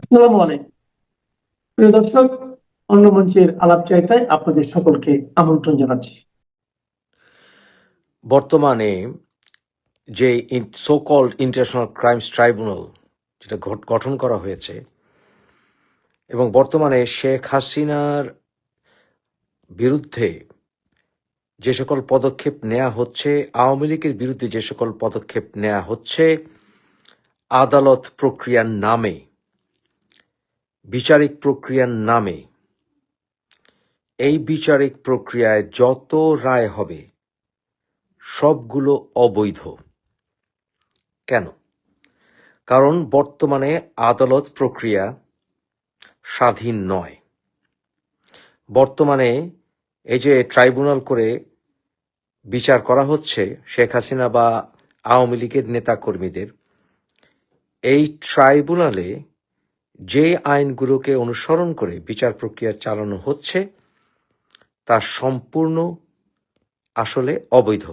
আসসালামু আলাইকুম। প্রিয় দর্শক, অন্য মঞ্চের আলাপ চাইতায় আপনাদের সকলকে আমন্ত্রণ জানাচ্ছি। বর্তমানে যে so called international crimes tribunal যেটা গঠন করা হয়েছে, এবং বর্তমানে শেখ হাসিনার বিরুদ্ধে যে সকল পদক্ষেপ নেওয়া হচ্ছে, আওয়ামী লীগের বিরুদ্ধে যে সকল পদক্ষেপ নেওয়া হচ্ছে, আদালত প্রক্রিয়ার নামে বিচারিক প্রক্রিয়ার নামে। এই বিচারিক প্রক্রিয়ায় যত রায় হবে, সবগুলো অবৈধ। কেন? কারণ বর্তমানে আদালত প্রক্রিয়া স্বাধীন নয়। বর্তমানে এই যে ট্রাইব্যুনাল করে বিচার করা হচ্ছে, শেখ হাসিনা বা আওয়ামী লীগের নেতাকর্মীদের, এই ট্রাইব্যুনালে যে আইনগুলোকে অনুসরণ করে বিচার প্রক্রিয়া চালানো হচ্ছে, তা সম্পূর্ণ আসলে অবৈধ।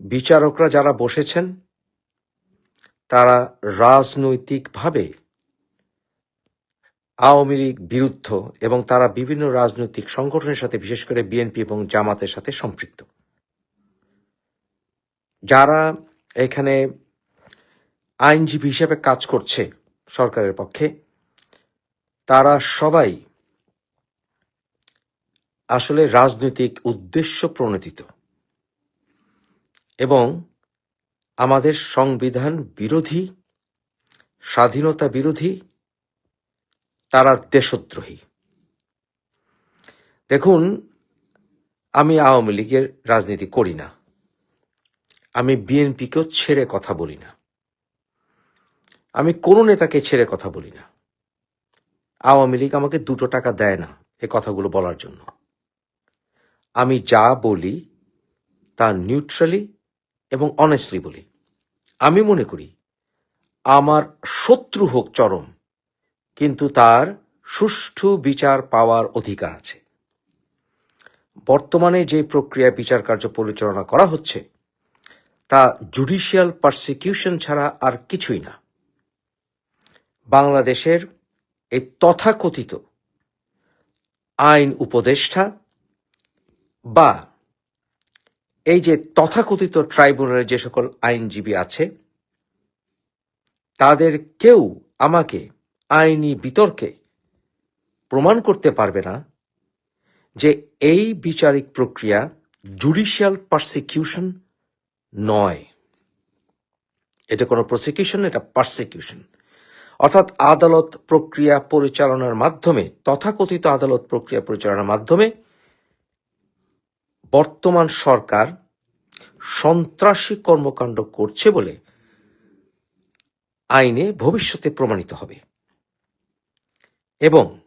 বিচারকরা যারা বসেছেন, তারা রাজনৈতিকভাবে আওয়ামী লীগ বিরুদ্ধ এবং তারা বিভিন্ন রাজনৈতিক সংগঠনের সাথে, বিশেষ করে বিএনপি এবং জামাতের সাথে সম্পৃক্ত। যারা এখানে আইনজীবী হিসেবে কাজ করছে সরকারের পক্ষে, তারা সবাই আসলে রাজনৈতিক উদ্দেশ্য প্রণোদিত এবং আমাদের সংবিধান বিরোধী, স্বাধীনতা বিরোধী, তারা দেশদ্রোহী। দেখুন, আমি আওয়ামী লীগের রাজনীতি করি না। আমি বিএনপিকেও ছেড়ে কথা বলি না। আমি কোনো নেতাকে ছেড়ে কথা বলি না। আওয়ামী লীগ আমাকে দুটো টাকা দেয় না এ কথাগুলো বলার জন্য। আমি যা বলি তা নিউট্রালি এবং অনেস্টলি বলি। আমি মনে করি আমার শত্রু হোক চরম, কিন্তু তার সুষ্ঠু বিচার পাওয়ার অধিকার আছে। বর্তমানে যে প্রক্রিয়া বিচার কার্য পরিচালনা করা হচ্ছে, তা জুডিশিয়াল পারসিকিউশন ছাড়া আর কিছুই না। বাংলাদেশের এই তথাকথিত আইন উপদেষ্টা বা এই যে তথাকথিত ট্রাইব্যুনালের যে সকল আইনজীবী আছে, তাদের কেউ আমাকে আইনি বিতর্কে প্রমাণ করতে পারবে না যে এই বিচারিক প্রক্রিয়া জুডিশিয়াল পারসিকিউশন নয়। এটা কোনো প্রসিকিউশন, এটা পারসিকিউশন। অর্থাৎ আদালত প্রক্রিয়া পরিচালনার মাধ্যমে, তথাকথিত আদালত প্রক্রিয়া পরিচালনার মাধ্যমে বর্তমান সরকার সন্ত্রাসী কর্মকাণ্ড করছে বলে আইনে ভবিষ্যতে প্রমাণিত হবে। এবং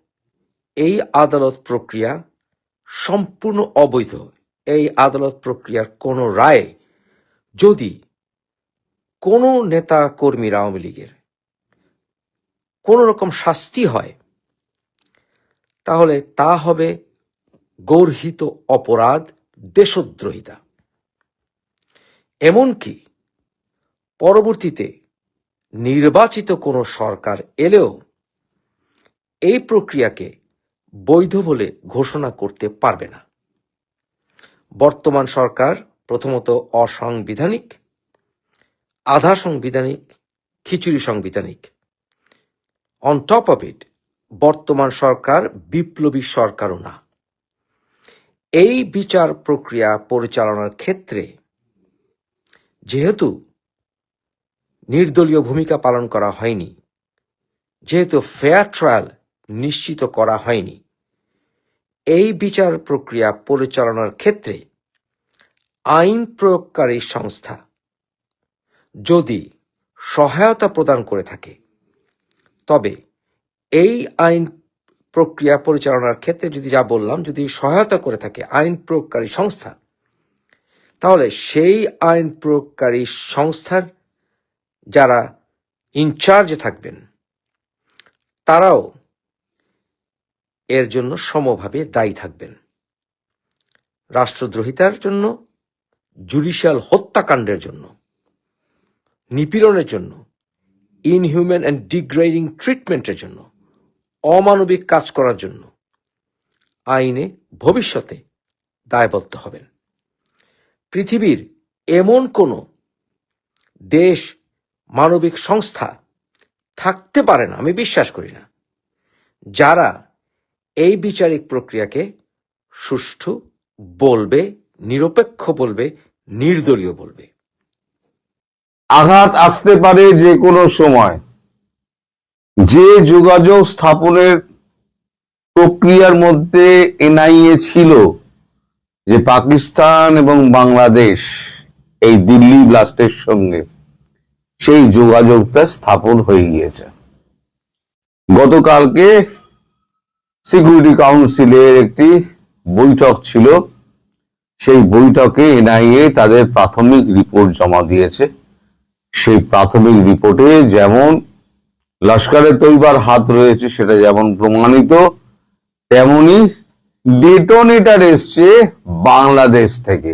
এই আদালত প্রক্রিয়া সম্পূর্ণ অবৈধ। এই আদালত প্রক্রিয়ার কোনো রায়ে যদি কোনো নেতা কর্মীর আওয়ামী লীগের কোনো রকম শাস্তি হয়, তাহলে তা হবে গর্হিত অপরাধ দেশদ্রোহিতা। এমনকি পরবর্তীতে নির্বাচিত কোনো সরকার এলেও এই প্রক্রিয়াকে বৈধ বলে ঘোষণা করতে পারবে না। বর্তমান সরকার প্রথমত অসাংবিধানিক, আধা সাংবিধানিক, খিচুড়ি সাংবিধানিক। অন টপ অফ ইট বর্তমান সরকার বিপ্লবী সরকারও না। এই বিচার প্রক্রিয়া পরিচালনার ক্ষেত্রে যেহেতু নির্দলীয় ভূমিকা পালন করা হয়নি, যেহেতু ফেয়ার ট্রায়াল নিশ্চিত করা হয়নি, এই বিচার প্রক্রিয়া পরিচালনার ক্ষেত্রে আইন প্রয়োগকারী সংস্থা যদি সহায়তা প্রদান করে থাকে তবে এই আইন প্রক্রিয়া পরিচালনার ক্ষেত্রে যদি যা বললাম যদি সহায়তা করে থাকে আইন প্রয়োগকারী সংস্থা, তাহলে সেই আইন প্রয়োগকারী সংস্থার যারা ইনচার্জে থাকবেন, তারাও এর জন্য সমভাবে দায়ী থাকবেন। রাষ্ট্রদ্রোহিতার জন্য, জুডিশিয়াল হত্যাকাণ্ডের জন্য, নিপীড়নের জন্য ইনহিউম্যান অ্যান্ড ডিগ্রেডিং ট্রিটমেন্টের জন্য, অমানবিক কাজ করার জন্য আইনে ভবিষ্যতে দায়বদ্ধ হবেন। পৃথিবীর এমন কোনো দেশ, মানবিক সংস্থা থাকতে পারে না, আমি বিশ্বাস করি না, যারা এই বিচারিক প্রক্রিয়াকে সুষ্ঠু বলবে, নিরপেক্ষ বলবে, নির্দলীয় বলবে। আঘাত আসতে পারে যে কোনো সময়। যে যোগাযোগ স্থাপনের প্রক্রিয়ার মধ্যে এনআইএ ছিল যে পাকিস্তান এবং বাংলাদেশ এই দিল্লি ব্লাস্টের সঙ্গে সেই যোগাযোগটা স্থাপন হয়ে গিয়েছে। গতকালকে সিকিউরিটি কাউন্সিলের একটি বৈঠক ছিল। সেই বৈঠকে এনআইএ তাদের প্রাথমিক রিপোর্ট জমা দিয়েছে। সেই প্রাথমিক রিপোর্টে যেমন লস্করের তৈবার হাত রয়েছে, সেটা যেমন প্রমাণিত, তেমনি ডেটোনেটার এসছে বাংলাদেশ থেকে।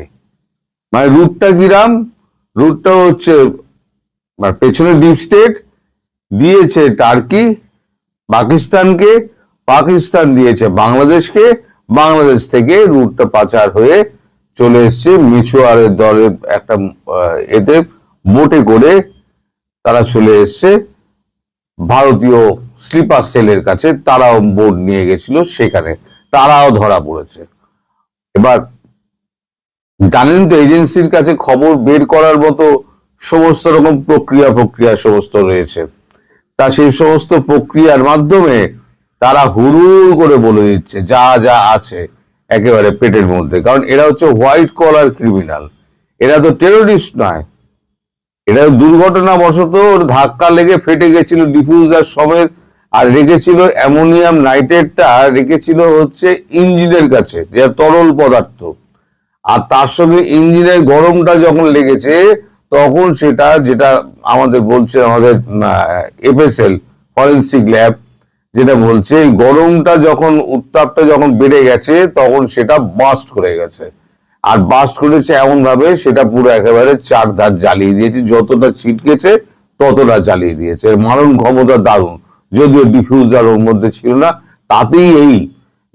মানে রুটটা কিরাম? রুটটা হচ্ছে মানে পেছনে ডিপ স্টেট দিয়েছে টার্কি, পাকিস্তানকে, পাকিস্তান দিয়েছে বাংলাদেশকে, বাংলাদেশ থেকে রুটটা পাচার হয়ে চলে এসছে মিছুয়ারের দলের একটা এতে বোটে করে তারা চলে এসছে। ভারতীয় স্লিপার সেলের কাছে তারাও বোট নিয়ে গেছিল সেখানে। তারাও ধরা পড়েছে। এবার জানেন তো এজেন্সির কাছে খবর বের করার মতো সমস্ত রকম প্রক্রিয়া প্রক্রিয়া সমস্ত রয়েছে। তা সেই সমস্ত প্রক্রিয়ার মাধ্যমে তারা হুড়ুর করে বলে দিচ্ছে, যা যা আছে একেবারে পেটের মধ্যে। কারণ এরা হচ্ছে হোয়াইট কলার ক্রিমিনাল। এরা তো টেরোরিস্ট নয়। এটা দুর্ঘটনা বশত ওর ধাক্কা লেগে ফেটে গেছিল ডিফিউজার সমেত, আর রেখেছিল অ্যামোনিয়াম নাইট্রেটটা রেখেছিল হচ্ছে ইঞ্জিনের কাছে, যে তরল পদার্থ। আর তার সঙ্গে ইঞ্জিনের গরমটা যখন লেগেছে, তখন সেটা যেটা আমাদের বলছে আমাদের এফএসএল, ফরেন্সিক ল্যাব, যেটা বলছে গরমটা যখন, উত্তাপটা যখন বেড়ে গেছে, তখন সেটা বাস্ট করে গেছে। আর বাস্ট করেছে এমন ভাবে সেটা পুরো একেবারে চার ধার জ্বালিয়ে দিয়েছে। যতটা ছিটকেছে, ততটা জ্বালিয়ে দিয়েছে। এর মারণ ক্ষমতা দারুণ। যদিও ডিফিউজার ওর মধ্যে ছিল না, তাতেই এই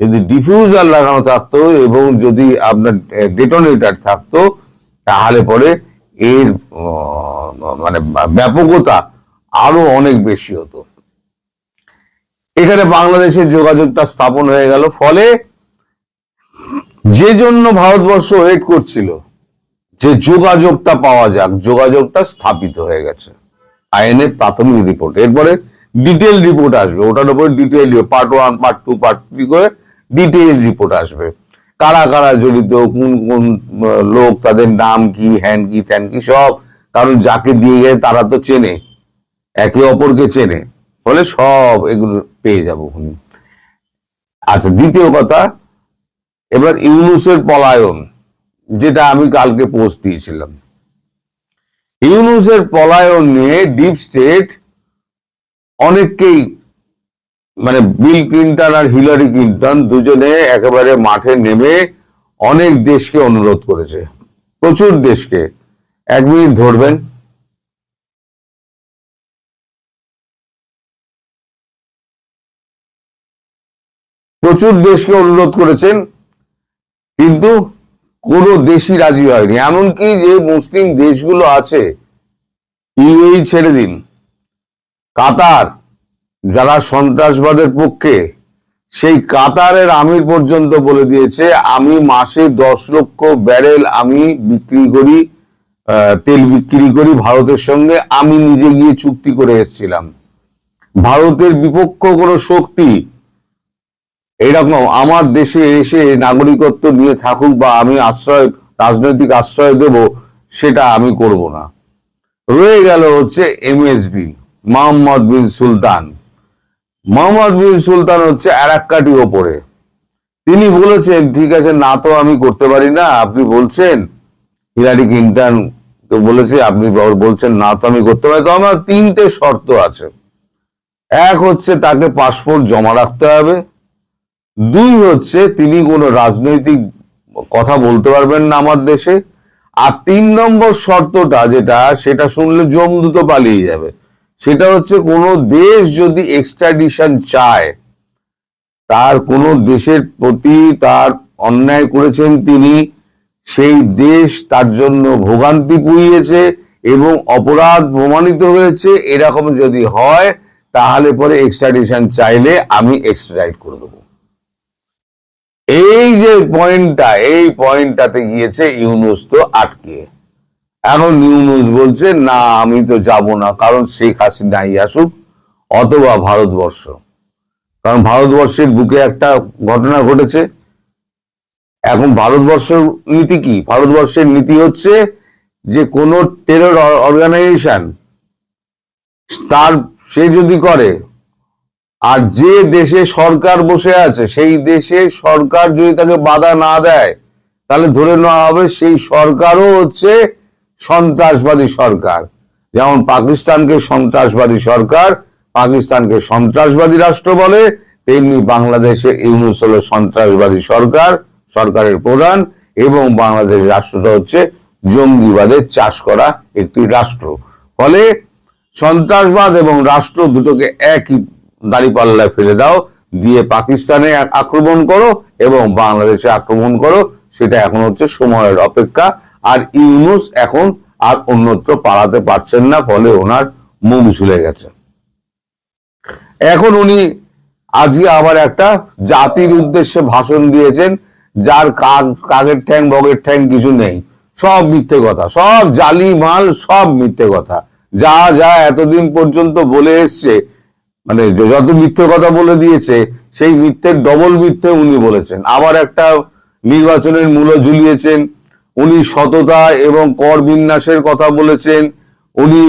যদি ডিফিউজার লাগানো থাকতো এবং যদি আপনার ডেটোনেটর থাকতো, তাহলে পরে এর মানে ব্যাপকতা আরও অনেক বেশি হতো। এখানে বাংলাদেশের যোগাযোগটা স্থাপন হয়ে গেল। ফলে যে জন্য ভারতবর্ষ ওয়েট করছিল, যে যোগাযোগটা পাওয়া যাক, যোগাযোগটা স্থাপিত হয়ে গেছে। আইনের প্রাথমিক রিপোর্ট এরপরে ডিটেল রিপোর্ট আসবে, ওটার উপরে detail part one part two part three করে ডিটেল রিপোর্ট আসবে। কারা কারা জড়িত, কোন কোন লোক, তাদের নাম কি, হ্যান কি, ত্যান কি, সব কারণ যাকে দিয়ে গেছে তারা তো চেনে, একে অপরকে চেনে, ফলে সব এগুলো পেয়ে যাব আচ্ছা দ্বিতীয় কথা এবার ইউনুসের পলায়ন, যেটা আমি কালকে পোস্ট দিয়েছিলাম। ইউনুসের পলায়ন নিয়ে ডিপ স্টেট অনেককেই মানে বিল ক্লিন্টন আর হিলারি ক্লিন্টন দুজনে একেবারে মাঠে নেমে অনেক দেশকে অনুরোধ করেছে। প্রচুর দেশকে। এক মিনিট ধরবেন। প্রচুর দেশকে অনুরোধ করেছেন। কিন্তু কোনো দেশই রাজি হয়নি। এমনকি যে মুসলিম দেশগুলো আছে, ইউএই ছেড়ে দিন। কাতার, যারা সন্ত্রাসবাদের পক্ষে, সেই কাতারের আমির পর্যন্ত বলে দিয়েছে, আমি মাসে দশ লক্ষ ব্যারেল আমি বিক্রি করি তেল বিক্রি করি ভারতের সঙ্গে, আমি নিজে গিয়ে চুক্তি করে এসেছিলাম। ভারতের বিপক্ষ কোনো শক্তি এইরকম আমার দেশে এসে নাগরিকত্ব নিয়ে থাকুক বা আমি আশ্রয়, রাজনৈতিক আশ্রয় দেব, সেটা আমি করব না। রয়ে গেল হচ্ছে M MSB Mohammed bin Sultan. Mohammed bin Sultan হচ্ছে আরাক্কাটি ওপরে। তিনি বলেছেন, ঠিক আছে, না তো আমি করতে পারি না। আপনি বলছেন, হিলারি ক্লিন্টন বলেছে, আপনি বলছেন, না তো আমি করতে পারি তো আমার তিনটে শর্ত আছে। এক হচ্ছে, তাকে পাসপোর্ট জমা রাখতে হবে। দুই হচ্ছে তিনি কোনো রাজনৈতিক কথা বলতে পারবেন না আমার দেশে। আর তিন নম্বর শর্তটা যেটা, সেটা শুনলে জমদূত পালিয়ে যাবে। সেটা হচ্ছে কোনো দেশ যদি এক্সট্রাডিশন চায়, তার কোনো দেশের প্রতি তার অন্যায় করেছেন তিনি, সেই দেশ তার জন্য ভোগান্তি পুড়িয়েছে এবং অপরাধ প্রমাণিত হয়েছে। এরকম যদি হয়, তাহলে পরে এক্সট্রাডিশন চাইলে আমি এক্সট্রাডাইট করে দেবো। এই যে পয়েন্টটা, এই পয়েন্টটাতে গিয়েছে ইউনুস তো আটকে। এখন ইউনুস বলছে, না, আমি তো যাব না, কারণ শেখ হাসিনাই আসুক, অথবা ভারতবর্ষ। কারণ ভারতবর্ষের বুকে একটা ঘটনা ঘটেছে। এখন ভারতবর্ষের নীতি কি? ভারতবর্ষের নীতি হচ্ছে যে কোনো টেরর অর্গানাইজেশন তার, সে যদি করে আর যে দেশে সরকার বসে আছে, সেই দেশে সরকার যদি তাকে বাধা না দেয়, তাহলে ধরে নেওয়া হবে সেই সরকারও হচ্ছে সন্ত্রাসবাদী সরকার। যেমন পাকিস্তানকে সন্ত্রাসবাদী সরকার, পাকিস্তানকে সন্ত্রাসবাদী রাষ্ট্র বলে, তেমনি বাংলাদেশে ইউনুস হলো সন্ত্রাসবাদী সরকার, সরকারের প্রধান, এবং বাংলাদেশ রাষ্ট্রটা হচ্ছে জঙ্গিবাদের চাষ করা একটি রাষ্ট্র। ফলে সন্ত্রাসবাদ এবং রাষ্ট্র দুটোকে একই দাঁড়িপাল্লায় ফেলে দাও, দিয়ে পাকিস্তানে আক্রমণ করো এবং বাংলাদেশে আক্রমণ করো, সেটা এখন হচ্ছে সময়ের অপেক্ষা। আর ইউনুস এখন আর অন্যত্র পালাতে পারছেন না, ফলে ওনার মুখ ঝুলে গেছে। এখন উনি আজকে আবার একটা জাতির উদ্দেশ্যে ভাষণ দিয়েছেন, যার কাক, কাকের ঠ্যাং, বগের ঠ্যাং কিছু নেই। সব মিথ্যে কথা, সব জালি মাল সব মিথ্যে কথা। যা যা এতদিন পর্যন্ত বলে এসছে মানে যত মিথ্যে কথা বলে দিয়েছে, সেই মিথ্যের ডবল মিথ্যে উনি বলেছেন। আবার একটা নির্বাচনের মূল্য ঝুলিয়েছেন, উনি সততা এবং কর বিন্যাসের কথা বলেছেন, উনি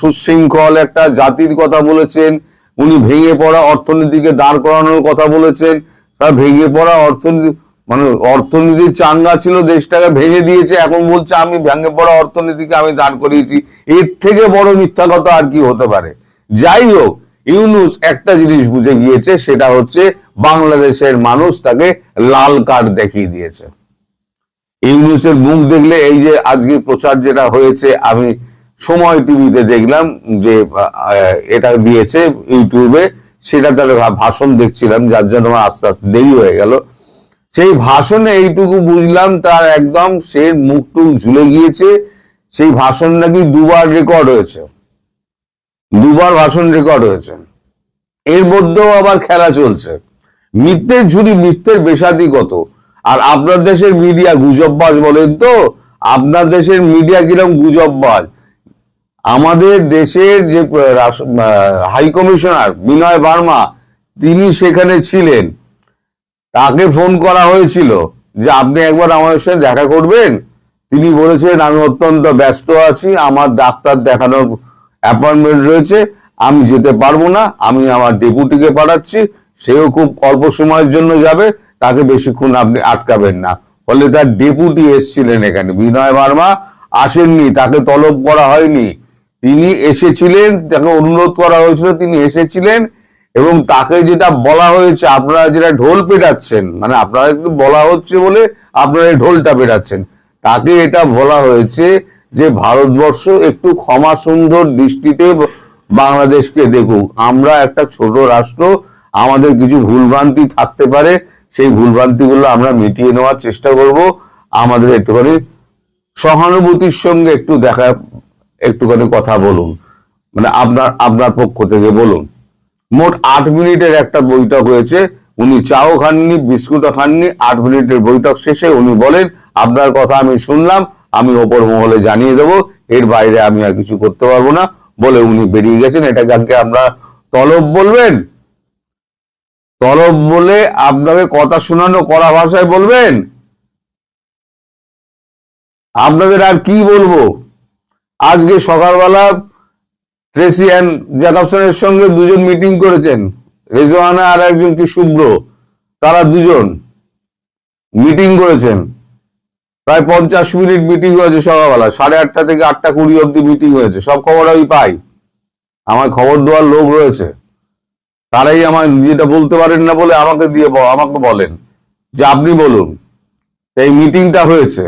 সুশৃঙ্খল একটা জাতির কথা বলেছেন, উনি ভেঙে পড়া অর্থনীতিকে দাঁড় করানোর কথা বলেছেন তার ভেঙে পড়া অর্থনীতি মানে অর্থনীতির চাঙ্গা ছিল, দেশটাকে ভেঙে দিয়েছে, এখন বলছে আমি ভেঙে পড়া অর্থনীতিকে আমি দাঁড় করিয়েছি। এর থেকে বড় মিথ্যা কথা আর কি হতে পারে? যাই হোক ইউনুস একটা জিনিস বুঝে গিয়েছে, সেটা হচ্ছে বাংলাদেশের মানুষ তাকে লাল কার্ড দেখিয়ে দিয়েছে। ইউনুসের মুখ দেখলে এই যে আজকে প্রচার যেটা হয়েছে, আমি সময় টিভিতে দেখলাম যে এটা দিয়েছে ইউটিউবে, সেটা তার ভাষণ দেখছিলাম, যার জন্য আমার আস্তে আস্তে দেরি হয়ে গেল। সেই ভাষণে এইটুকু বুঝলাম, তার একদম সে মুখ মুখটুক ঝুলে গিয়েছে, সেই ভাষণ নাকি দুবার রেকর্ড হয়েছে। দুবার ভাষণ রেকর্ড হয়েছে। এর মধ্যেও আবার খেলা চলছে। মিথ্যের ঝুড়ি মিথ্যের বেসাদি কত আর আপনার দেশের মিডিয়া গুজববাজ বলেন তো, আপনার দেশের মিডিয়া কিরম গুজববাজ? আমাদের দেশের যে হাই কমিশনার বিনয় বার্মা, তিনি সেখানে ছিলেন। তাকে ফোন করা হয়েছিল যে, আপনি একবার আমাদের সাথে দেখা করবেন? তিনি বলেছেন আমি অত্যন্ত ব্যস্ত আছি, আমার ডাক্তার দেখানোর অ্যাপয়েন্টমেন্ট রয়েছে, আমি যেতে পারব না, আমি আমার ডেপুটিকে পাঠাচ্ছি, সেও খুব অল্প সময়ের জন্য যাবে, তাকে বেশিক্ষণ আপনি আটকাবেন না। ফলে তার ডেপুটি এসছিলেন এখানে, বিনয় বার্মা আসেননি, তাকে তলব করা হয়নি। তিনি এসেছিলেন, তাকে অনুরোধ করা হয়েছিল, তিনি এসেছিলেন, এবং তাকে যেটা বলা হয়েছে, আপনারা যেটা ঢোল পেটাচ্ছেন মানে আপনারা বলা হচ্ছে বলে আপনারা ঢোলটা পেটাচ্ছেন, তাকে এটা বলা হয়েছে যে ভারতবর্ষ একটু ক্ষমা সুন্দর দৃষ্টিতে বাংলাদেশকে দেখুক। আমরা একটা ছোট রাষ্ট্র, আমাদের কিছু ভুলভ্রান্তি থাকতে পারে, সেই ভুলভ্রান্তিগুলো আমরা মিটিয়ে নেওয়ার চেষ্টা করব। আমাদের একটুখানি সহানুভূতির সঙ্গে একটু দেখা, একটুখানি কথা বলুন। মানে আপনার আপনার পক্ষ থেকে বলুন। মোট আট মিনিটের একটা বৈঠক হয়েছে, উনি চাও খাননি, বিস্কুটও খাননি, আট মিনিটের বৈঠক শেষে উনি বলেন, আপনার কথা আমি শুনলাম আমি ওপর মহলে জানিয়ে দেবো, এর বাইরে আমি আর কিছু করতে পারব না বলে উনি বেরিয়ে গেছেন। এটাকে আমরা তলব বলবেন, তলব বলে আপনাকে কথা শোনানো কড়া ভাষায় বলবেন? আপনাদের আর কি বলব? আজকে সকালবেলা ট্রেসি অ্যান্ড সঙ্গে দুজন মিটিং করেছেন। রেজওয়ানা আর একজন কি শুভ্র? তারা দুজন মিটিং করেছেন। প্রায় পঞ্চাশ মিনিট মিটিং হয়েছে সকালবেলা। সাড়ে আটটা থেকে আটটা কুড়ি অব্দি মিটিং হয়েছে। সব খবর আমি পাই। আমার খবর দেওয়ার লোক রয়েছে। তারাই আমার যেটা বলতে পারেন না বলে আমাকে দিয়ে আমাকে বলেন। যে আপনি বলুন এই মিটিংটা হয়েছে।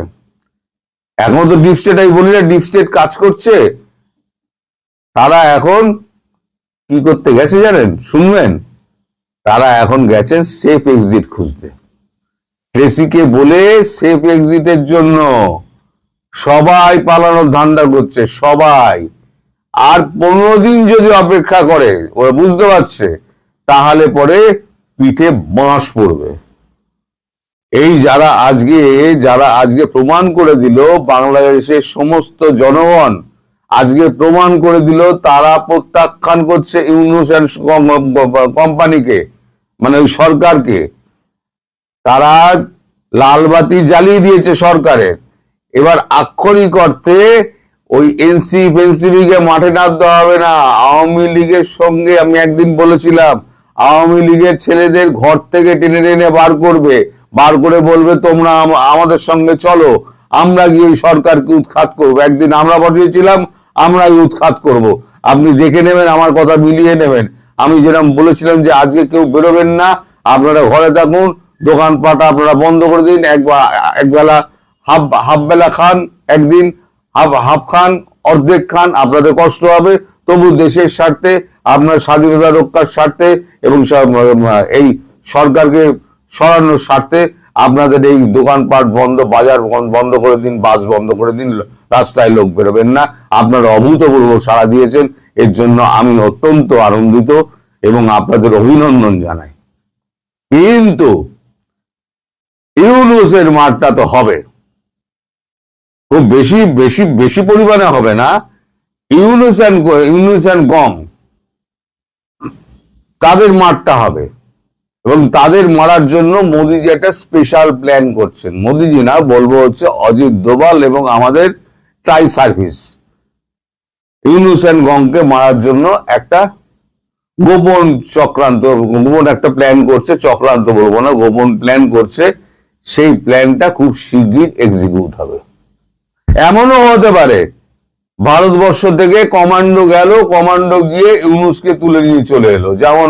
এখন তো ডিপ স্টেট আমি বলি না ডিপ স্টেট কাজ করছে। তারা এখন কি করতে গেছে জানেন? শুনবেন? তারা এখন গেছে সেফ এক্সিট খুঁজতে। ট্রেসিকে বলে সেফ এক্সিটের জন্য সবাই পালানোর ধান্দা করছে, সবাই। আর পনেরো দিন যদি অপেক্ষা করে, ওরা বুঝতে পারছে, তাহলে পরে পিঠে বাঁশ পড়বে। এই যারা আজকে যারা আজকে প্রমাণ করে দিল, বাংলাদেশের সমস্ত জনগণ আজকে প্রমাণ করে দিল, তারা প্রত্যাখ্যান করছে ইউনুস অ্যান্ড কোম্পানিকে মানে ওই সরকারকে। তারা লালবাতি জ্বালিয়ে দিয়েছে সরকারের। এবার আক্ষরিক অর্থে ওই এনসি ফেন্সিপি কে মাঠে নামতে হবে না। আওয়ামী লীগের সঙ্গে আমি একদিন বলেছিলাম, আওয়ামী লীগের ছেলেদের ঘর থেকে টেনে টেনে বার করবে। বার করে বলবে, তোমরা আমাদের সঙ্গে চলো, আমরা গিয়ে ওই সরকারকে উৎখাত করব। একদিন আমরা বসিয়েছিলাম, আমরাই উৎখাত করব। আপনি দেখে নেবেন, আমার কথা মিলিয়ে নেবেন। আমি যেরকম বলেছিলাম যে, আজকে কেউ বেরোবেন না, আপনারা ঘরে থাকুন দোকানপাট আপনারা বন্ধ করে দিন। এক একবেলা হাফ হাফ বেলা খান, একদিন হাফ হাফ খান, অর্ধেক খান, আপনাদের কষ্ট হবে। তবু দেশের স্বার্থে, আপনার স্বাধীনতা রক্ষার স্বার্থে এবং এই সরকারকে সরানোর স্বার্থে আপনাদের এই দোকানপাট বন্ধ, বাজার বন্ধ করে দিন, বাস বন্ধ করে দিন, রাস্তায় লোক বেরোবেন না। আপনারা অভূতপূর্ব সাড়া দিয়েছেন। এর জন্য আমি অত্যন্ত আনন্দিত এবং আপনাদের অভিনন্দন জানাই। কিন্তু ইউনুসের মাঠটা তো হবে। খুব বেশি বেশি বেশি পরিমাণে হবে না। ইউনুস অ্যান্ড ইউনুস অ্যান্ড গম, তাদের মাঠটা হবে। এবং তাদের মারার জন্য মোদিজি একটা স্পেশাল প্ল্যান করছেন। মোদিজি না, বলব হচ্ছে অজিত দোভাল এবং আমাদের ট্রাই সার্ভিস। ইউনুস অ্যান্ড গংকে মারার জন্য একটা গোপন চক্রান্ত, গোপন একটা প্ল্যান করছে, চক্রান্ত বলব না, গোপন প্ল্যান করছে সেই প্ল্যানটা খুব শিগগির এক্সিকিউট হবে। এমনও হতে পারে, ভারতবর্ষ থেকে কমান্ডো গেল কমান্ডো গিয়ে ইউনুসকে তুলে নিয়ে চলে এলো, যেমন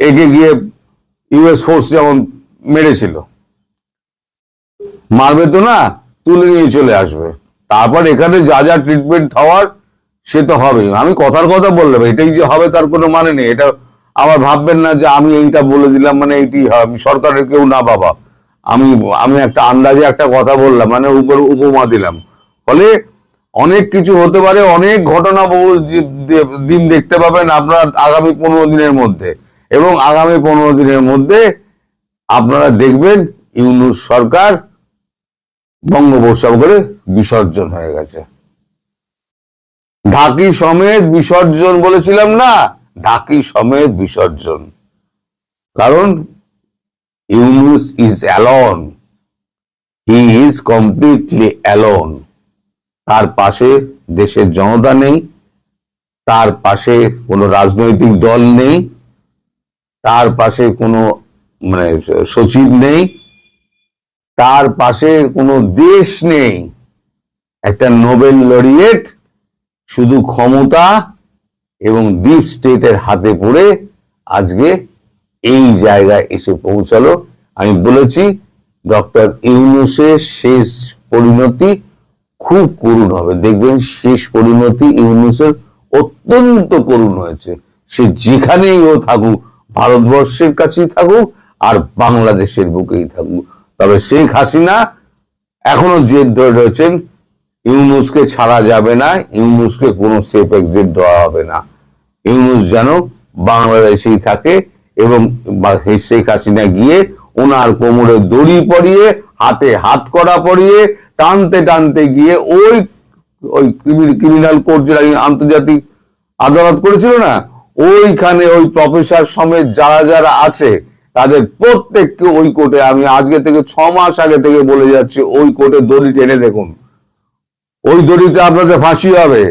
একে গিয়ে ইউএস ফোর্স যেমন মেরেছিল। মারবে তো না, তুলে নিয়ে চলে আসবে। তারপর এখানে যা যা ট্রিটমেন্ট হওয়ার, সে তো হবে আমি কথার কথা বললাম, এটাই যে হবে তার কোনো মানে নেই। এটা আবার ভাববেন না যে আমি এইটা বলে দিলাম মানে এইটি হবে আমি সরকারের কেউ না বাবা। আমি আমি একটা আন্দাজে একটা কথা বললাম মানে উপর উপমা দিলাম। ফলে অনেক কিছু হতে পারে, অনেক ঘটনা দিন দেখতে পাবেন আপনারা আগামী পনেরো দিনের মধ্যে। এবং আগামী পনেরো দিনের মধ্যে আপনারা দেখবেন ইউনুস সরকার বঙ্গোপসাগরে বিসর্জন হয়ে গেছে। ঢাকি সমেত বিসর্জন বলেছিলাম না? ঢাকি সমেত বিসর্জন। কারণ Yunus is alone he is completely alone তার পাশে দেশের জনতা নেই, তার পাশে কোনো রাজনৈতিক দল নেই, তার পাশে কোনো মানে সচিব নেই, তার পাশে কোনো দেশ নেই। একটা নোবেল লরিয়েট শুধু ক্ষমতা এবং ডিপ স্টেটের হাতে পড়ে আজকে এই জায়গায় এসে পৌঁছালো। আমি বলেছি, ডক্টর ইউনুসের শেষ পরিণতি খুব করুণ হবে। দেখবেন, শেষ পরিণতি ইউনুসের অত্যন্ত করুণ হয়েছে। সে যেখানেই ও থাকুক, ভারতবর্ষের কাছেই থাকুক আর বাংলাদেশের বুকেই থাকুক। তবে শেখ হাসিনা এখনও জেদ ধরে রয়েছেন ইউনুসকে ছাড়া যাবে না, ইউনুসকে কোনো সেফ এক্সিট দেওয়া হবে না। ইউনুস যেন বাংলাদেশেই থাকে এবং শেখ হাসিনা গিয়ে ওনার কোমরে দড়ি পরিয়ে, হাতে হাত করা পরিয়ে, টানতে টানতে গিয়ে ওই ওই ক্রিমিনাল কোর্ট যেটা আন্তর্জাতিক আদালত করেছিল না, ওইখানে ওই প্রফেসর সমেত যারা যারা আছে, তাদের প্রত্যেককে ওই কোর্টে আমি আজকে থেকে ছ মাস আগে থেকে বলে যাচ্ছি, ওই কোর্টে দড়ি টেনে দেখুন। ওই দড়িতে আপনাদের ফাঁসি হবে,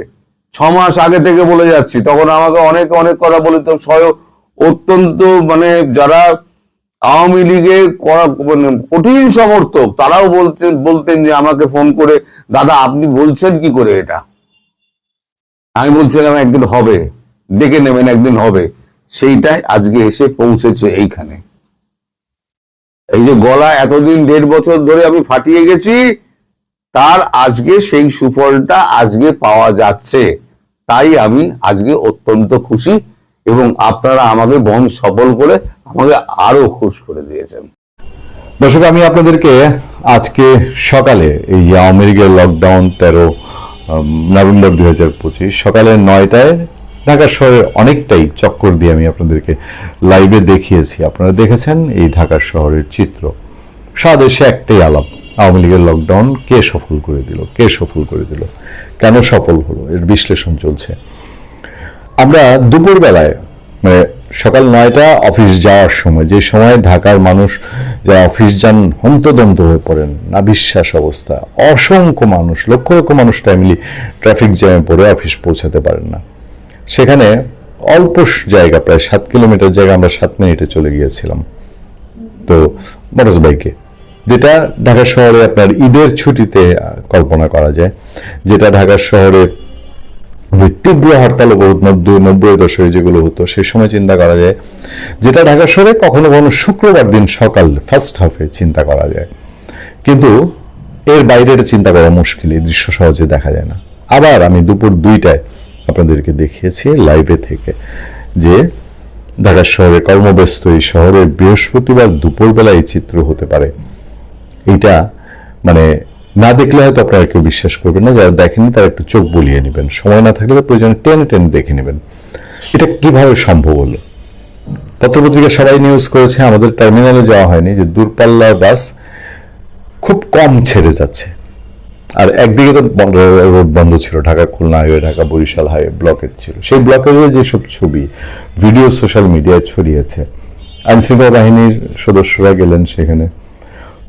ছ মাস আগে থেকে বলে যাচ্ছি। তখন আমাকে অনেক অনেক কথা বলে তো স্বয়ং অত্যন্ত মানে যারা আওয়ামী লীগের মানে কঠিন সমর্থক, তারাও বলতেন বলতেন যে আমাকে ফোন করে, দাদা, আপনি বলছেন কি করে এটা? আমি বলছিলাম, একদিন হবে, দেখে নেবেন, একদিন হবে। সেইটাই আজকে এসে পৌঁছেছে এইখানে। এই যে গলা, এতদিন দেড় বছর ধরে আমি ফাটিয়ে গেছি তার আজকে সেই সুফলটা আজকে পাওয়া যাচ্ছে। তাই আমি আজকে অত্যন্ত খুশি এবং আপনারা আমাকে বন সফল করে আমাকে আরও খুশ করে দিয়েছেন। দর্শক, আমি আপনাদেরকে আজকে সকালে এই যে লীগের লকডাউন তেরো নভেম্বর দুই হাজার পঁচিশ, সকালে নয়টায় ঢাকা শহরের অনেকটাই চক্কর দিয়ে আমি আপনাদেরকে লাইভে দেখিয়েছি। আপনারা দেখেছেন এই ঢাকা শহরের চিত্র। সারা দেশে একটাই আলাপ। আওয়ামী লীগের লকডাউন কে সফল করে দিল? কে সফল করে দিল? কেন সফল হলো? এর বিশ্লেষণ চলছে। আমরা দুপুর বেলায় মানে সকাল নয়টা অফিস যাওয়ার সময়, যে সময় ঢাকার মানুষ যারা অফিস যান হন্তদন্ত হয়ে পড়েন, না বিশ্বাস অবস্থা, অসংখ্য মানুষ, লক্ষ লক্ষ মানুষ টাইমলি ট্রাফিক জ্যামে পড়ে অফিস পৌঁছাতে পারেন না। সেখানে অল্প জায়গা, প্রায় সাত কিলোমিটার জায়গা আমরা সাত মিনিটে চলে গিয়েছিলাম। তো মোটর বাইকে যেটা ঢাকা শহরে আপনার ঈদের ছুটিতে কল্পনা করা যায়, যেটা ঢাকা শহরে তীব্র হরতাল অবরোধ, নব্বই নব্বই দশকে যেগুলো হতো সেই সময় চিন্তা করা যায়। যেটা ঢাকা শহরে কখনো কখনো শুক্রবার দিন সকাল ফার্স্ট হাফে চিন্তা করা যায়। কিন্তু এর বাইরে চিন্তা করা মুশকিল, এই দৃশ্য সহজে দেখা যায় না। আবার আমি দুপুর দুইটায় আপনাদেরকে দেখিয়েছি লাইভে থেকে যে ঢাকা শহরে কর্মব্যস্ত এই শহরে বৃহস্পতিবার দুপুরবেলা এই চিত্র হতে পারে। এটা মানে না দেখলে হয়তো আপনারা কেউ বিশ্বাস করবেন না, যারা দেখেননি তারা একটু চোখ বুলিয়ে নেবেন। সময় না থাকলে প্রয়োজনে টেনে টেনে দেখে নেবেন। এটা কীভাবে সম্ভব হলো? পত্রপত্রিকা সবাই নিউজ করেছে, আমাদের টার্মিনালে যাওয়া হয়নি যে দূরপাল্লার বাস খুব কম ছেড়ে যাচ্ছে। আর একদিকে তো রোড বন্ধ ছিল, Dhaka Khulna highway Dhaka Barishal highway blocked ছিল। সেই ব্লকের যেসব ছবি ভিডিও সোশ্যাল মিডিয়ায় ছড়িয়েছে। আইনশৃঙ্খলা বাহিনীর সদস্যরা গেলেন সেখানে।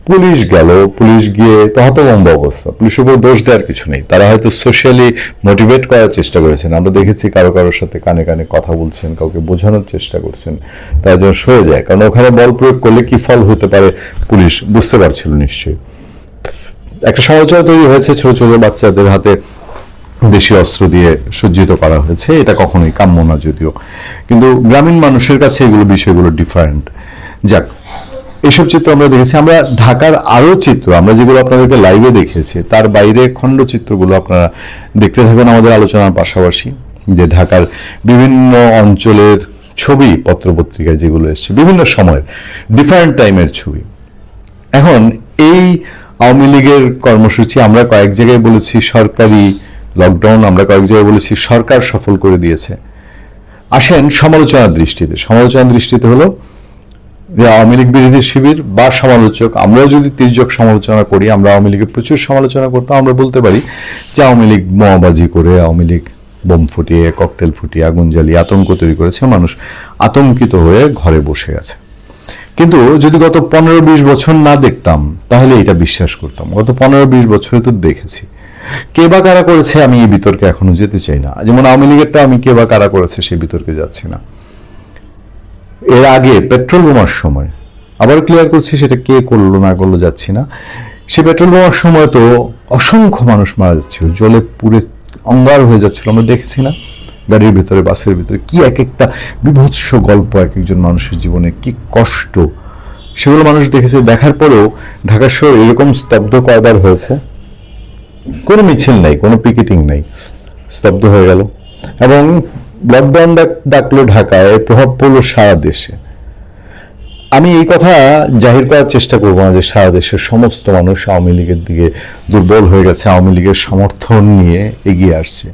পুলিশ গেল, পুলিশ গিয়ে তো হতভম্ব অবস্থা। পুলিশের উপর দোষ দেওয়ার কিছু নেই। তারা হয়তো সোশ্যালি মোটিভেট করার চেষ্টা করেছেন। আমরা দেখেছি কারও কারোর সাথে কানে কানে কথা বলছেন, কাউকে বোঝানোর চেষ্টা করছেন। তারা যেন সরে যায়। কারণ ওখানে বল প্রয়োগ করলে কি ফল হতে পারে পুলিশ বুঝতে পারছিল নিশ্চয়ই। একটা সমালোচনা তৈরি হয়েছে ছোট ছোট বাচ্চাদের হাতে দেশি অস্ত্র দিয়ে সজ্জিত করা হয়েছে। এটা কখনোই কাম্য না যদিও। কিন্তু গ্রামীণ মানুষের কাছে এগুলো বিষয়গুলো ডিফারেন্ট যাক এইসব চিত্র আমরা দেখেছি। আমরা ঢাকার আরও চিত্র, আমরা যেগুলো আপনাদেরকে লাইভে দেখিয়েছি তার বাইরে খণ্ড চিত্রগুলো আপনারা দেখতে থাকবেন আমাদের আলোচনার পাশাপাশি, যে ঢাকার বিভিন্ন অঞ্চলের ছবি পত্রপত্রিকায় যেগুলো এসছে, বিভিন্ন সময়ের ডিফারেন্ট টাইমের ছবি। এখন এই আওয়ামী লীগের কর্মসূচি আমরা কয়েক জায়গায় বলেছি, সরকারি লকডাউন আমরা কয়েক জায়গায় বলেছি, সরকার সফল করে দিয়েছে। আসেন সমালোচনার দৃষ্টিতে। সমালোচনার দৃষ্টিতে হলো যে আওয়ামী লীগ বিরোধী শিবির বা সমালোচক, আমরাও যদি তির্যক সমালোচনা করি, আমরা আওয়ামী লীগের প্রচুর সমালোচনা করতাম। আমরা বলতে পারি যে আওয়ামী লীগ বোমাবাজি করে, আওয়ামী লীগ বোম ফুটিয়ে, ককটেল ফুটিয়ে, আগুন জ্বালিয়ে আতঙ্ক তৈরি করেছে। মানুষ আতঙ্কিত হয়ে ঘরে বসে আছে। কিন্তু যদি গত পনেরো বিশ বছর না দেখতাম, তাহলে এটা বিশ্বাস করতাম। গত পনেরো বিশ বছরে তো দেখেছি। কে বা কারা করেছে, আমি এই বিতর্কে এখনও যেতে চাই না। যেমন আওয়ামী লীগেরটা আমি কে বা কারা করেছে, সেই বিতর্কে যাচ্ছি না। এর আগে পেট্রোল বোমার সময়। আবার ক্লিয়ার করছি সেটা কে করল, না করল, যাচ্ছি না। সে পেট্রোল বোমার সময় তো অসংখ্য মানুষ মারা যাচ্ছিল। জলে পুড়ে অঙ্গার হয়ে যাচ্ছিল। আমরা দেখেছি না গাড়ির ভিতরে, বাসের ভিতরে কি এক একটা বিভৎস গল্প এক একজন মানুষের জীবনে, কি কষ্ট। সেগুলো মানুষ দেখেছে। দেখার পরেও ঢাকা শহর এরকম স্তব্ধ কয়বার হয়েছে। কোনো মিছিল নাই, কোনো পিকেটিং নাই। স্তব্ধ হয়ে গেল। এবং লকডাউন ডাকলো ঢাকায় প্রভাব পড়ল সারা দেশে। আমি এই কথা জাহির করার চেষ্টা করব না যে সারা দেশের সমস্ত মানুষ আওয়ামী লীগের দিকে দুর্বল হয়ে গেছে, আওয়ামী লীগের সমর্থন নিয়ে এগিয়ে আসছে।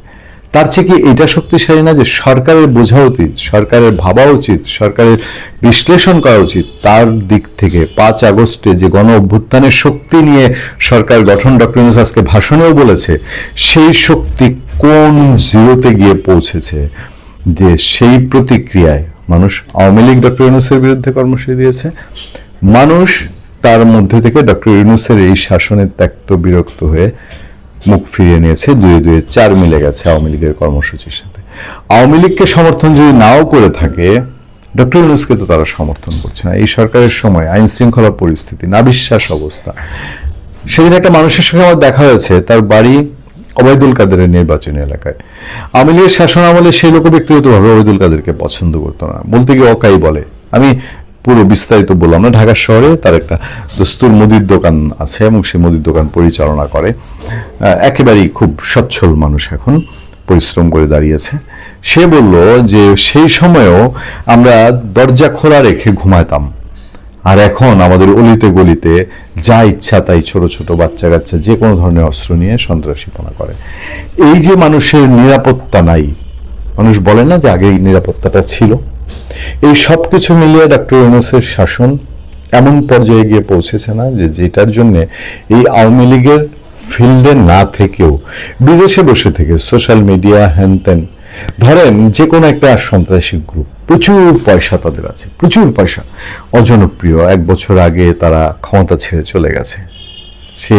তার চেয়ে কি এটা শক্তিশালী না যে সরকারের বোঝা উচিত, সরকারের ভাবা উচিত, সরকারের বিশ্লেষণ করা উচিত? তার দিক থেকে পাঁচ আগস্টে যে গণ অভ্যুত্থানের শক্তি নিয়ে সরকার গঠন ডক্টর আজকে ভাষণেও বলেছে, সেই শক্তি কোন জিরোতে গিয়ে পৌঁছেছে? যে সেই প্রতিক্রিয়ায় মানুষ আওয়ামী লীগ ডক্টর ইউনুসের বিরুদ্ধে কর্মসূচি দিয়েছে, মানুষ তার মধ্যে থেকে ডক্টর ইউনুসের এই শাসনে ত্যক্ত বিরক্ত হয়ে মুখ ফিরিয়ে নিয়েছে, দুয়ে দুয়ে চার মিলে গেছে আওয়ামী লীগের কর্মসূচির সাথে। আওয়ামী লীগকে সমর্থন যদি নাও করে থাকে, ডক্টর ইউনুসকে তো তারা সমর্থন করছে না। এই সরকারের সময় আইন শৃঙ্খলা পরিস্থিতি, নাবিশ্বাস অবস্থা। সেদিন একটা মানুষের সঙ্গে আমার দেখা হয়েছে, তার বাড়ি অবৈদুল কাদেরের নির্বাচনী এলাকায়। আওয়ামী লীগের শাসন আমলে সেই লোক ব্যক্তিগতভাবে অবৈদুল কাদেরকে পছন্দ করতো না। বলতে গিয়ে অকাই বলে। আমি পুরো বিস্তারিত বললাম না, ঢাকা শহরে তার একটা দস্তুর মুদির দোকান আছে এবং সেই মুদির দোকান পরিচালনা করে। একেবারেই খুব সচ্ছল মানুষ এখন, পরিশ্রম করে দাঁড়িয়েছে। সে বলল যে সেই সময়েও আমরা দরজা খোলা রেখে ঘুমাতাম আর এখন আমাদের অলিতে গলিতে যা ইচ্ছা তাই ছোট ছোট বাচ্চা কাচ্চা যে কোনো ধরনের অস্ত্র নিয়ে সন্ত্রাসীপনা করে। এই যে মানুষের নিরাপত্তা নাই, মানুষ বলে না যে আগে এই নিরাপত্তাটা ছিল? এই সব কিছু মিলিয়ে ডক্টর ইউনুসের শাসন এমন পর্যায়ে গিয়ে পৌঁছেছে না যে যেটার জন্য এই আওয়ামী লীগের ফিল্ডে না থেকেও, বিদেশে বসে থেকে সোশ্যাল মিডিয়া হ্যান ত্যান ধরেন যে কোনো একটা সন্ত্রাসী গ্রুপ প্রচুর পয়সা তাদের আছে, প্রচুর পয়সা। অজনপ্রিয়, এক বছর আগে তারা ক্ষমতা ছেড়ে চলে গেছে। সে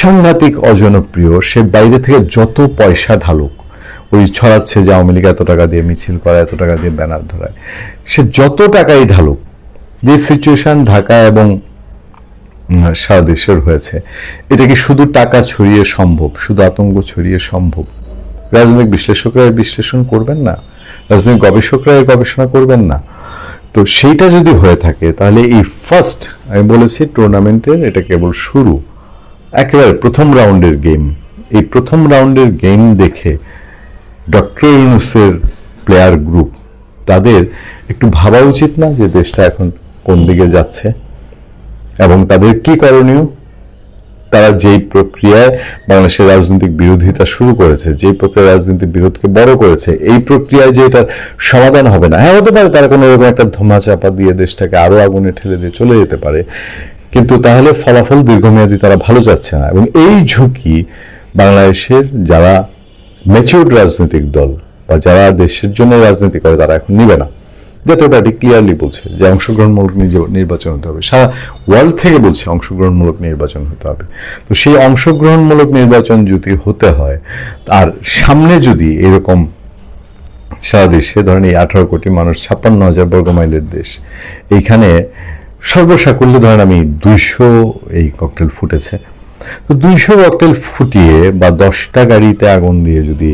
সাংঘাতিক অজনপ্রিয়, সে বাইরে থেকে যত পয়সা ঢালুক, ওই ছড়াচ্ছে যে আওয়ামী লীগ এত টাকা দিয়ে মিছিল করা, এত টাকা দিয়ে ব্যানার ধরায়। সে যত টাকাই ঢালুক, যে সিচুয়েশন ঢাকা এবং সারা দেশের হয়েছে, এটা কি শুধু টাকা ছড়িয়ে সম্ভব, শুধু আতঙ্ক ছড়িয়ে সম্ভব? রাজনৈতিক বিশ্লেষকরা বিশ্লেষণ করবেন না, রাজনৈতিক গবেষকরা এর গবেষণা করবেন না। তো সেইটা যদি হয়ে থাকে, তাহলে এই ফার্স্ট আমি বলেছি টুর্নামেন্টের এটা কেবল শুরু। একেবারে প্রথম রাউন্ডের গেম এই প্রথম রাউন্ডের গেম দেখে ডক্টর ইউনুসের প্লেয়ার গ্রুপ তাদের একটু ভাবা উচিত না যে দেশটা এখন কোন দিকে যাচ্ছে এবং তাদের কি করণীয়? তারা যেই প্রক্রিয়ায় বাংলাদেশের রাজনৈতিক বিরোধিতা শুরু করেছে, যেই প্রক্রিয়ায় রাজনৈতিক বিরোধকে বড় করেছে, এই প্রক্রিয়ায় যে এটার সমাধান হবে না। হ্যাঁ হতে পারে তারা কোনো এরকম একটা ধোঁয়া চাপা দিয়ে দেশটাকে আরও আগুনে ঠেলে দিয়ে চলে যেতে পারে, কিন্তু তাহলে ফলাফল দীর্ঘমেয়াদী তারা ভালো যাচ্ছে না। এবং এই ঝুঁকি বাংলাদেশের যারা ম্যাচিউর রাজনৈতিক দল বা যারা দেশের জন্য রাজনীতি করে, তারা এখন নিবে না। জাতীয় পার্টি ক্লিয়ারলি বলছে যে অংশগ্রহণমূলক নির্বাচন হতে হবে। সারা ওয়ার্ল্ড থেকে বলছে অংশগ্রহণমূলক নির্বাচন হতে হবে। তো সেই অংশগ্রহণমূলক নির্বাচন যদি হতে হয়, আর সামনে যদি এরকম সারা দেশে ধরেন এই আঠারো কোটি মানুষ, ছাপ্পান্ন হাজার বর্গ মাইলের দেশ, এইখানে সর্বসাকুল্যে ধরেন আমি দুইশো এই ককটেল ফুটেছে। তো দুইশো ককটেল ফুটিয়ে বা দশটা গাড়িতে আগুন দিয়ে যদি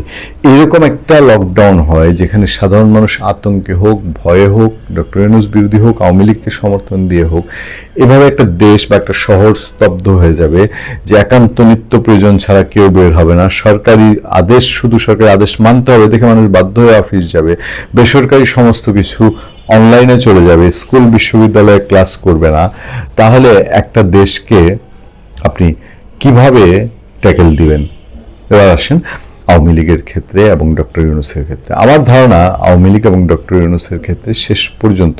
এরকম একটা লকডাউন হয়, যেখানে সাধারণ মানুষ আতঙ্কে হোক, ভয়ে হোক ডক্টর ইউনুস বিরোধী হোক, আওয়ামী লীগকে সমর্থন দিয়ে হোক, এভাবে একটা দেশ বা একটা শহর স্তব্ধ হয়ে যাবে যে একান্ত নিত্য প্রয়োজন ছাড়া কেউ বের হবে না। সরকারি আদেশ, শুধু সরকারি আদেশ মানতে হবে দেখে মানুষ বাধ্য হয়ে অফিস যাবে। বেসরকারি সমস্ত কিছু অনলাইনে চলে যাবে। স্কুল, বিশ্ববিদ্যালয়ে ক্লাস করবে না। তাহলে একটা দেশকে আপনি কীভাবে ট্যাকেল দিবেন? এবার আসেন আওয়ামী লীগের ক্ষেত্রে এবং ডক্টর ইউনুসের ক্ষেত্রে। আমার ধারণা আওয়ামী লীগ এবং ডক্টর ইউনুসের ক্ষেত্রে শেষ পর্যন্ত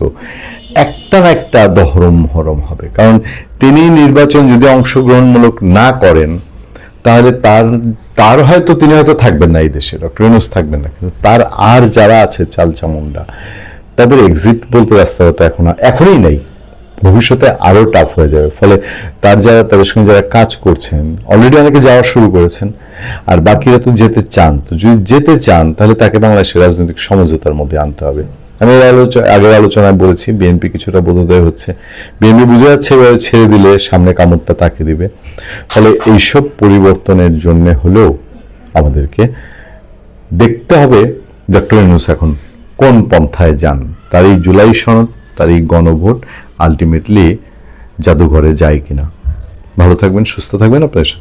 একটা না একটা দহরম মহরম হবে। কারণ তিনি নির্বাচন যদি অংশগ্রহণমূলক না করেন, তাহলে তার তার হয়তো তিনি হয়তো থাকবেন না এই দেশে, ডক্টর ইউনুস থাকবেন না। কিন্তু তার আর যারা আছে চাল চামুন্ডা তাদের এক্সিট বলতে রাস্তাগত এখন, এখনই নেই। ভবিষ্যতে আরও টাফ হয়ে যাবে। ফলে তার যারা তাদের সঙ্গে যারা কাজ করছেন অলরেডি অনেকে যাওয়া শুরু করেছেন, আর বাকিরা তো যেতে চান। তো যদি যেতে চান, তাহলে তাকে বাংলাদেশের রাজনৈতিক সমঝোতার মধ্যে আনতে হবে। আমি আলোচনা আগের আলোচনায় বলেছি, বিএনপি কিছুটা বোধোদয় হচ্ছে। বিএনপি বুঝে যাচ্ছে এভাবে ছেড়ে দিলে সামনে কামড়টা তাকে দিবে। ফলে এইসব পরিবর্তনের জন্য হলেও আমাদেরকে দেখতে হবে ডক্টর ইউনুস এখন কোন পন্থায় যান। তার এই জুলাই সনদ তার এই গণভোট আলটিমেটলি জাদুঘরে যায় কিনা। ভালো থাকবেন সুস্থ থাকবেন আপনাদের সাথে।